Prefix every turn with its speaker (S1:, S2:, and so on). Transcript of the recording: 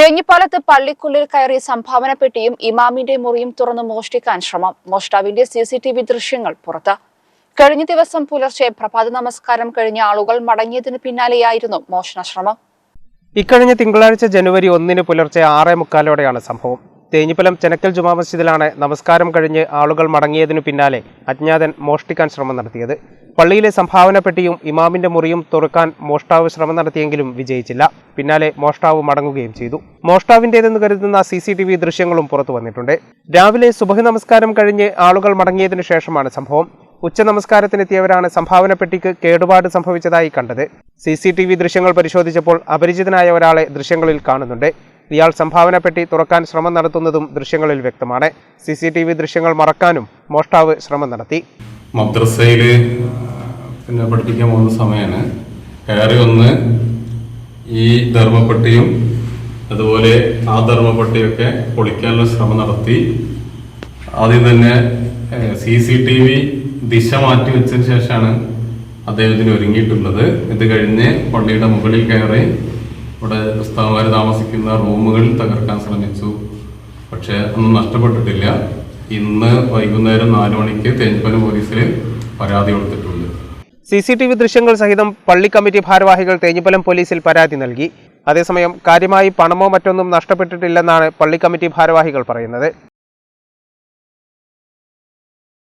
S1: തേഞ്ഞിപ്പാലത്ത് പള്ളിക്കുള്ളിൽ കയറി സംഭാവന പെട്ടിയും ഇമാമിന്റെ മുറിയും തുറന്നു മോഷ്ടിക്കാൻ ശ്രമം. മോഷ്ടാവിന്റെ സി സി ടി വി ദൃശ്യങ്ങൾ പുറത്ത്. കഴിഞ്ഞ ദിവസം പുലർച്ചെ പ്രഭാത നമസ്കാരം കഴിഞ്ഞ ആളുകൾ മടങ്ങിയതിനു പിന്നാലെയായിരുന്നു മോഷണ ശ്രമം.
S2: ഇക്കഴിഞ്ഞ തിങ്കളാഴ്ച ജനുവരി ഒന്നിന് പുലർച്ചെ ആറേ മുക്കാലോടെയാണ് സംഭവം. തേഞ്ഞിപ്പലം ചെനക്കൽ ജുമാ മസ്ജിദിലാണ് നമസ്കാരം കഴിഞ്ഞ് ആളുകൾ മടങ്ങിയതിനു പിന്നാലെ അജ്ഞാതൻ മോഷ്ടിക്കാൻ ശ്രമം നടത്തിയത്. പള്ളിയിലെ സംഭാവന പെട്ടിയും ഇമാമിന്റെ മുറിയും തുറക്കാൻ മോഷ്ടാവ് ശ്രമം നടത്തിയെങ്കിലും വിജയിച്ചില്ല. പിന്നാലെ മോഷ്ടാവ് മടങ്ങുകയും ചെയ്തു. മോഷ്ടാവിന്റേതെന്ന് കരുതുന്ന സി സി ടി വി ദൃശ്യങ്ങളും പുറത്തു വന്നിട്ടുണ്ട്. രാവിലെ സുബഹി നമസ്കാരം കഴിഞ്ഞ് ആളുകൾ മടങ്ങിയതിനു ശേഷമാണ് സംഭവം. ഉച്ച നമസ്കാരത്തിനെത്തിയവരാണ് സംഭാവന പെട്ടിക്ക് കേടുപാട് സംഭവിച്ചതായി കണ്ടത്. സി സി ടി വി ദൃശ്യങ്ങൾ പരിശോധിച്ചപ്പോൾ അപരിചിതനായ ഒരാളെ ദൃശ്യങ്ങളിൽ കാണുന്നുണ്ട്. ഇയാൾ സംഭാവന പെട്ടി തുറക്കാൻ ശ്രമം നടത്തുന്നതും ദൃശ്യങ്ങളിൽ വ്യക്തമാണ്. സി സി ടി വി ദൃശ്യങ്ങൾ മറക്കാനും മോഷ്ടാവ് ശ്രമം നടത്തി.
S3: മദ്രസയിൽ പിന്നെ പഠിപ്പിക്കാൻ പോകുന്ന സമയമാണ് കയറി ഒന്ന് ഈ ധർമ്മപ്പെട്ടിയും അതുപോലെ ആ ധർമ്മപ്പെട്ടിയൊക്കെ പൊളിക്കാനുള്ള ശ്രമം നടത്തി. ആദ്യം തന്നെ സി സി ടി വി ദിശ മാറ്റി വെച്ചതിന് ശേഷമാണ് അദ്ദേഹത്തിന് ഒരുങ്ങിയിട്ടുള്ളത്. ഇത് കഴിഞ്ഞ് പള്ളിയുടെ മുകളിൽ കയറി ഇവിടെ ഉസ്താവന്മാർ താമസിക്കുന്ന റൂമുകൾ തകർക്കാൻ ശ്രമിച്ചു. പക്ഷേ ഒന്നും നഷ്ടപ്പെട്ടിട്ടില്ല. ഇന്ന് വൈകുന്നേരം നാലു മണിക്ക് തേഞ്ഞിപ്പലം പോലീസിൽ പരാതി കൊടുത്തിട്ടുണ്ട്.
S2: സി സി ടി വി ദൃശ്യങ്ങൾ സഹിതം പള്ളി കമ്മിറ്റി ഭാരവാഹികൾ തേഞ്ഞിപ്പലം പോലീസിൽ പരാതി നൽകി. അതേസമയം കാര്യമായി പണമോ മറ്റൊന്നും നഷ്ടപ്പെട്ടിട്ടില്ലെന്നാണ് പള്ളി കമ്മിറ്റി ഭാരവാഹികൾ പറയുന്നത്.